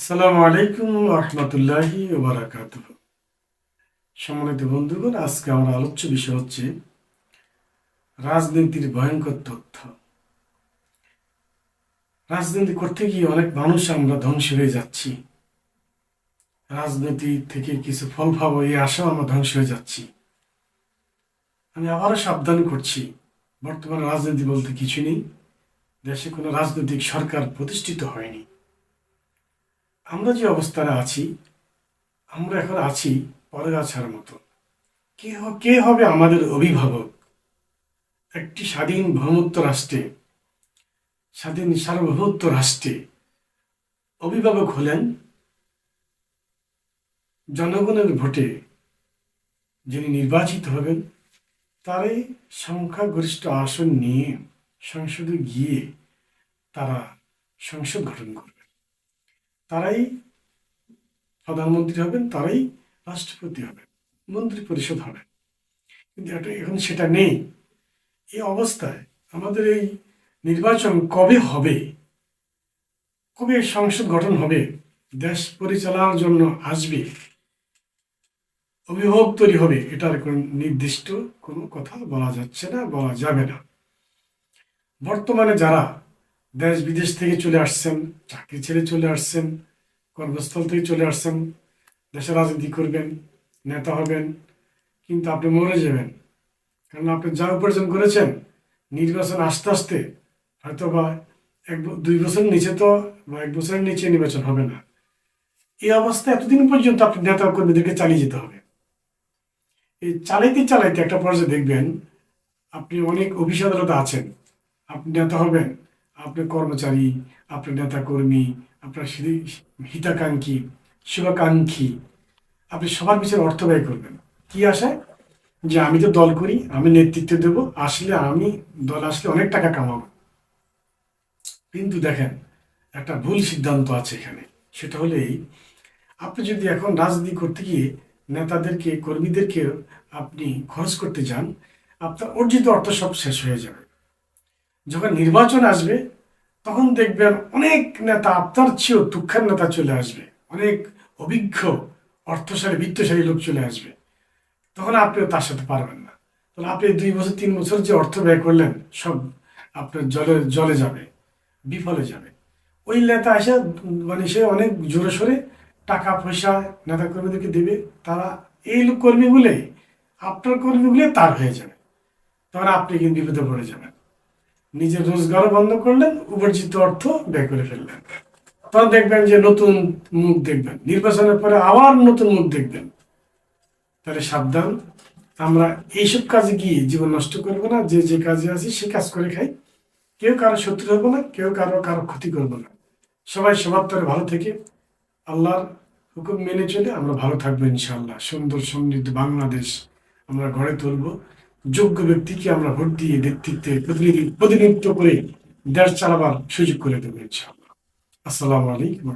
আসসালামু আলাইকুম রহমতুল্লাহি ওবরাকাত সম্মানিত বন্ধুগণ, আজকে আমার আলোচ্য বিষয় হচ্ছে রাজনীতির ভয়ঙ্কর তথ্য। রাজনীতি করতে গিয়ে অনেক মানুষ আমরা ধ্বংস হয়ে যাচ্ছি। রাজনীতি থেকে কিছু ফল পাবো এই আশাও আমরা ধ্বংস হয়ে যাচ্ছি। আমি আবারও সাবধান করছি, বর্তমানে রাজনীতি বলতে কিছু নেই। দেশে কোনো রাজনৈতিক সরকার প্রতিষ্ঠিত হয়নি। আমরা যে অবস্থানে আছি, আমরা এখন আছি পরগাছার মতো। কে কে হবে আমাদের অভিভাবক? একটি স্বাধীন ভৌমত্ব রাষ্ট্রে, স্বাধীন সার্বভৌমত্ব রাষ্ট্রে অভিভাবক হলেন জনগণের ভোটে যিনি নির্বাচিত হবেন, তারাই সংখ্যাগরিষ্ঠ আসন নিয়ে সংসদে গিয়ে তারা সংসদ গঠন করবে। তারাই প্রধানমন্ত্রী হবেন, তারাই রাষ্ট্রপতি হবেন, মন্ত্রী পরিষদ হবেন কিন্তু এটা এখন সেটা নেই। এই অবস্থায় আমাদের এই নির্বাচন কবে হবে? কবে সংসদ গঠন হবে? দেশ পরিচালনার জন্য আসবে? অভিভাবক তৈরি হবে? এটার কোন নির্দিষ্ট কোনো কথা বলা যাচ্ছে না, বলা যাবে না। বর্তমানে যারা দেশ বিদেশ থেকে চলে আসছেন, চাকরি ছেড়ে চলে আসছেন, কর্মস্থল থেকে চলে আসছেন, দেশে রাজনীতি করবেন, নেতা হবেন, কিন্তু আপনি মরে যাবেন। কারণ আপনি যা উপার্জন করেছেন, নির্বাচন আস্তে আস্তে হয়তো বা এক দুই বছরের নিচে তো বা এক বছরের নিচে নির্বাচন হবে না। এই অবস্থা এতদিন পর্যন্ত আপনি নেতা কর্মীদেরকে চালিয়ে যেতে হবে। এই চালাইতে চালাইতে একটা পর্যায়ে দেখবেন, আপনি অনেক অফিস আদালতে আছেন, আপনি নেতা হবেন আপনি কর্মচারী, আপনার নেতা কর্মী আপনার হিতাকাঙ্ক্ষী, শুভাকাঙ্ক্ষী, আপনি সবার পিছনে অর্থ ব্যয় করবেন। কি আশায় যে আমি তো দল করি, আমি নেতৃত্ব দেব, আসলে আমি দল আসলে অনেক টাকা কামাবো। কিন্তু দেখেন, একটা ভুল সিদ্ধান্ত আছে এখানে। সেটা হলো আপনি যদি এখন রাজনীতি করতে গিয়ে নেতাদেরকে, কর্মীদেরকে আপনি খরচ করতে যান, আপনার অর্জিত অর্থ সব শেষ হয়ে যাবে। যখন নির্বাচন আসবে, তখন দেখবেন অনেক নেতা আপনার চেয়েও দুঃখের নেতা চলে আসবে। অনেক অভিজ্ঞ, অর্থশালী, বিত্তশালী লোক চলে আসবে। তখন আপনিও তার সাথে পারবেন না। তাহলে আপনি দুই বছর, তিন বছর যে অর্থ ব্যয় করলেন, সব আপনার জলে জলে যাবে, বিফলে যাবে। ওই নেতা এসে মানে সে অনেক জোরে সোরে টাকা, পয়সা নেতা কর্মীদেরকে দেবে। তারা এই লোক কর্মীগুলো আপনার কর্মীগুলো তার হয়ে যাবে। তখন আপনি কিন্তু বিপদে পড়ে যাবেন। নিজের রোজগারও বন্ধ করলেন উপার্জিত অর্থ ব্যয় করে ফেললেন। তখন দেখবেন যে নতুন মুখ দেখবেন। নির্বাচনের পরে আবার নতুন মুখ দেখবেন। তাহলে সাবধান। আমরা এইসব কাজে গিয়ে জীবন নষ্ট করব না। যে যে কাজে আছি সে কাজ করে খাই। কেউ কারও শত্রু হব না, কেউ কারও কারও ক্ষতি করব না। সবাই সবার তরে ভালো থেকে আল্লাহর হুকুম মেনে চলে আমরা ভালো থাকব ইনশাআল্লাহ। সুন্দর সমৃদ্ধ বাংলাদেশ আমরা গড়ে তুলবো। যোগ্য ব্যক্তিকে আমরা ভোট দিয়ে প্রতিনিধি প্রতিনিধিত্ব করে দেশ চালাবার সুযোগ করে দেবো, ইনশাআল্লাহ। আসসালামু আলাইকুম।